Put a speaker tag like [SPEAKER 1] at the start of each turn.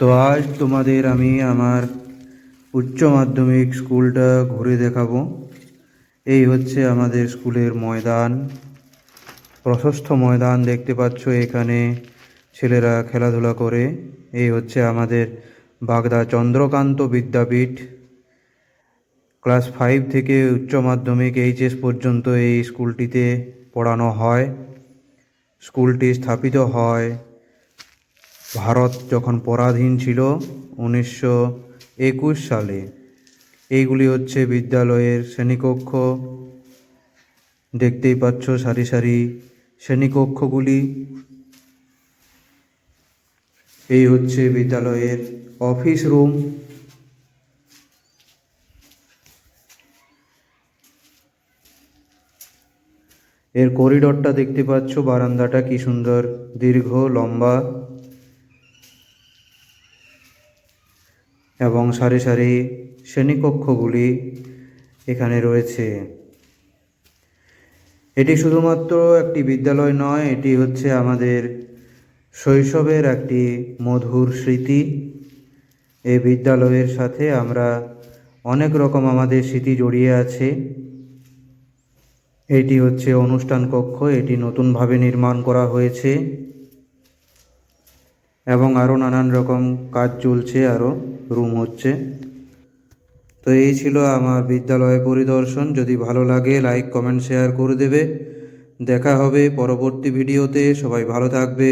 [SPEAKER 1] তো আজ তোমাদের আমি আমার উচ্চ মাধ্যমিক স্কুলটা ঘুরে দেখাবো। এই হচ্ছে আমাদের স্কুলের ময়দান। প্রশস্ত ময়দান দেখতে পাচ্ছ এখানে ছেলেরা খেলাধুলা করে। এই হচ্ছে আমাদের বাগদা চন্দ্রকান্ত বিদ্যাপীঠ। ক্লাস ফাইভ থেকে উচ্চ মাধ্যমিক এইচএস পর্যন্ত এই স্কুলটিতে পড়ানো হয়। স্কুলটি স্থাপিত হয় ভারত যখন পরাধীন ছিল উনিশশো একুশ সালে, এইগুলি হচ্ছে বিদ্যালয়ের শ্রেণীকক্ষ। দেখতেই পাচ্ছ সারি সারি শ্রেণীকক্ষগুলি। এই হচ্ছে বিদ্যালয়ের অফিস রুম। এর করিডোরটা দেখতে পাচ্ছ, বারান্দাটা কি সুন্দর, দীর্ঘ, লম্বা। এবং সারি সারি শ্রেণীকক্ষগুলি এখানে রয়েছে। এটি শুধুমাত্র একটি বিদ্যালয় নয়, এটি হচ্ছে আমাদের শৈশবের একটি মধুর স্মৃতি। এই বিদ্যালয়ের সাথে আমরা অনেক রকম আমাদের স্মৃতি জড়িয়ে আছে। এটি হচ্ছে অনুষ্ঠান কক্ষ, এটি নতুনভাবে নির্মাণ করা হয়েছে। এবং আরও নানান রকম কাজ চলছে আরও রুম হচ্ছে। তো এই ছিল আমার বিদ্যালয় পরিদর্শন। যদি ভালো লাগে লাইক কমেন্ট শেয়ার করে দেবে। দেখা হবে পরবর্তী ভিডিওতে সবাই ভালো থাকবে।